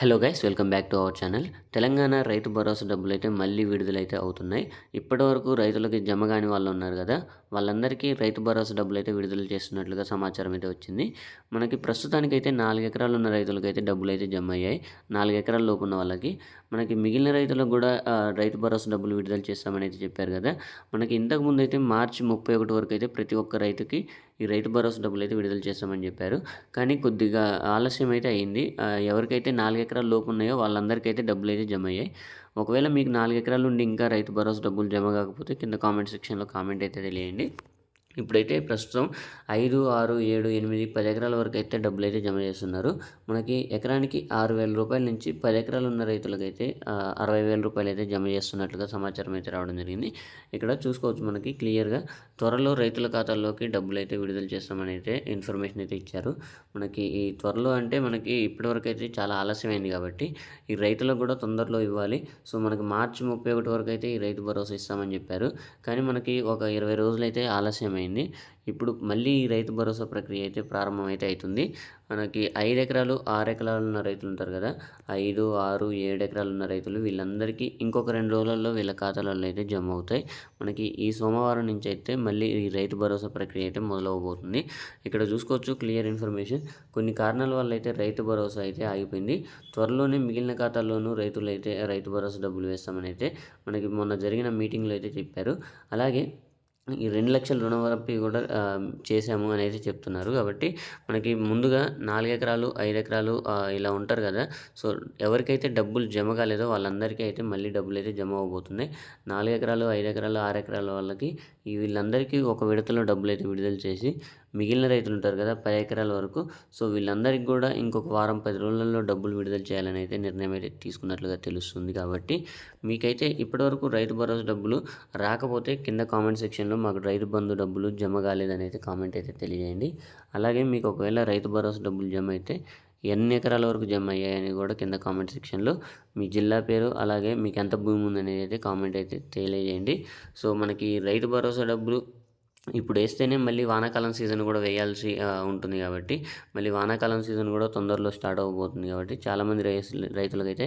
Hello guys welcome back to our channel. Telangana Rythu Bharosa డబ్బులు అయితే మళ్ళీ విడుదలైతే అవుతున్నాయి. ఇప్పటివరకు రైతులకి జమ కాని వాళ్ళు ఉన్నారు కదా వాళ్ళందరికీ రైతు భరోసా డబ్బులు అయితే విడుదల చేస్తున్నట్లుగా సమాచారం అయితే వచ్చింది. మనకి ప్రస్తుతానికి అయితే నాలుగు ఎకరాలు ఉన్న రైతులకైతే అయితే డబ్బులు అయితే జమ అయ్యాయి. నాలుగు ఎకరాల లోపు ఉన్న వాళ్ళకి మనకి మిగిలిన రైతులకు కూడా రైతు భరోసా డబ్బులు విడుదల చేస్తామని అయితే చెప్పారు కదా. మనకి ఇంతకుముందు అయితే మార్చి ముప్పై ఒకటి వరకు అయితే ప్రతి ఒక్క రైతుకి ఈ రైతు భరోసా డబ్బులు అయితే విడుదల చేస్తామని చెప్పారు. కానీ కొద్దిగా ఆలస్యం అయితే అయింది ఎవరికైతే నాలుగు ఎకరాల లోపు ఉన్నాయో వాళ్ళందరికీ డబ్బులు అయితే జమ అయ్యాయి ఒకవేళ మీకు నాలుగు ఎకరాల నుండి ఇంకా రైతు భరోసా డబ్బులు జమ కాకపోతే కింద కామెంట్ సెక్షన్లో కామెంట్ అయితే తెలియండి. ఇప్పుడైతే ప్రస్తుతం ఐదు ఆరు ఏడు ఎనిమిది పది ఎకరాల వరకు అయితే డబ్బులు అయితే జమ చేస్తున్నారు. మనకి ఎకరానికి ఆరు వేల రూపాయల నుంచి పది ఎకరాలు ఉన్న రైతులకైతే అరవై వేల రూపాయలు అయితే జమ చేస్తున్నట్లుగా సమాచారం అయితే రావడం జరిగింది. ఇక్కడ చూసుకోవచ్చు మనకి క్లియర్గా త్వరలో రైతుల ఖాతాల్లోకి డబ్బులు అయితే విడుదల చేస్తామని అయితే ఇన్ఫర్మేషన్ అయితే ఇచ్చారు. మనకి ఈ త్వరలో అంటే మనకి ఇప్పటివరకు అయితే చాలా ఆలస్యమైంది కాబట్టి ఈ రైతులకు కూడా తొందరలో ఇవ్వాలి. సో మనకి మార్చి ముప్పై ఒకటి వరకు అయితే ఈ రైతు భరోసా ఇస్తామని చెప్పారు. కానీ మనకి ఒక ఇరవై రోజులైతే అయితే ఆలస్యమైంది. ప్రారంభమైంది. ఇప్పుడు మళ్ళీ రైతు భరోసా ప్రక్రియ అయితే ప్రారంభమైతే అవుతుంది మనకి ఐదు ఎకరాలు ఆరు ఎకరాలు ఉన్న రైతులు ఉంటారు కదా. ఐదు ఆరు ఏడు ఎకరాలు ఉన్న రైతులు వీళ్ళందరికీ ఇంకొక రెండు రోజులలో వీళ్ళ ఖాతాలలో అయితే జమ అవుతాయి. మనకి ఈ సోమవారం నుంచి అయితే మళ్ళీ ఈ రైతు భరోసా ప్రక్రియ అయితే మొదలవబోతుంది. ఇక్కడ చూసుకోవచ్చు క్లియర్ ఇన్ఫర్మేషన్. కొన్ని కారణాల వల్ల అయితే రైతు భరోసా అయితే ఆగిపోయింది. త్వరలోనే మిగిలిన ఖాతాల్లోనూ రైతులు అయితే రైతు భరోసా డబ్బులు వేస్తామని అయితే మనకి మొన్న జరిగిన మీటింగ్లో అయితే చెప్పారు. అలాగే ఈ రెండు లక్షల రుణమాఫీ కూడా చేశాము అనేది చెప్తున్నారు. కాబట్టి మనకి ముందుగా నాలుగు ఎకరాలు ఐదు ఎకరాలు ఇలా ఉంటారు కదా. సో ఎవరికైతే డబ్బులు జమ కాలేదో వాళ్ళందరికీ అయితే మళ్ళీ డబ్బులు అయితే జమ అవబోతున్నాయి. నాలుగు ఎకరాలు ఐదు ఎకరాలు ఆరు ఎకరాల వాళ్ళకి వీళ్ళందరికీ ఒక విడతలో డబ్బులు అయితే విడుదల చేసి మిగిలిన రైతులు ఉంటారు కదా పది ఎకరాల వరకు. సో వీళ్ళందరికీ కూడా ఇంకొక వారం పది రోజులలో డబ్బులు విడుదల చేయాలని అయితే నిర్ణయం అయితే తీసుకున్నట్లుగా తెలుస్తుంది. కాబట్టి మీకైతే ఇప్పటివరకు రైతు భరోసా డబ్బులు రాకపోతే కింద కామెంట్ సెక్షన్లో మాకు రైతు బంధు డబ్బులు జమ కాలేదని అయితే కామెంట్ అయితే తెలియజేయండి. అలాగే మీకు ఒకవేళ రైతు భరోసా డబ్బులు జమ అయితే ఎన్ని ఎకరాల వరకు జమ అయ్యాయని కూడా కింద కామెంట్ సెక్షన్లో మీ జిల్లా పేరు అలాగే మీకు ఎంత భూమి ఉందనేది అయితే కామెంట్ అయితే తెలియజేయండి. సో మనకి రైతు భరోసా డబ్బులు ఇప్పుడు వేస్తేనే మళ్ళీ వానాకాలం సీజన్ కూడా వేయాల్సి ఉంటుంది కాబట్టి మళ్ళీ వానాకాలం సీజన్ కూడా తొందరలో స్టార్ట్ అవ్వబోతుంది కాబట్టి చాలామంది రైతు రైతులకైతే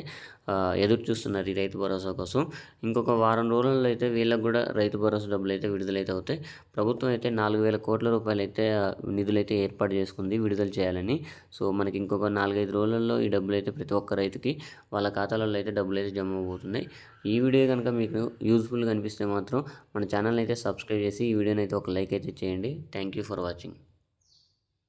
ఎదురు చూస్తున్నారు ఈ రైతు భరోసా కోసం. ఇంకొక వారం రోజుల్లో అయితే వీళ్ళకి కూడా రైతు భరోసా డబ్బులు అయితే విడుదలైతే అవుతాయి. ప్రభుత్వం అయితే నాలుగు వేల కోట్ల రూపాయలు అయితే నిధులైతే ఏర్పాటు చేసుకుంది విడుదల చేయాలని. సో మనకి ఇంకొక నాలుగైదు రోజులలో ఈ డబ్బులు అయితే ప్రతి ఒక్క రైతుకి వాళ్ళ ఖాతాలలో అయితే డబ్బులు అయితే జమ అవబోతున్నాయి ఈ వీడియో కనుక మీకు యూజ్ఫుల్గా అనిపిస్తే మాత్రం మన ఛానల్ అయితే సబ్స్క్రైబ్ చేసి ఈ వీడియోని అయితే ఒక లైక్ అయితే చేయండి. Thank you for watching.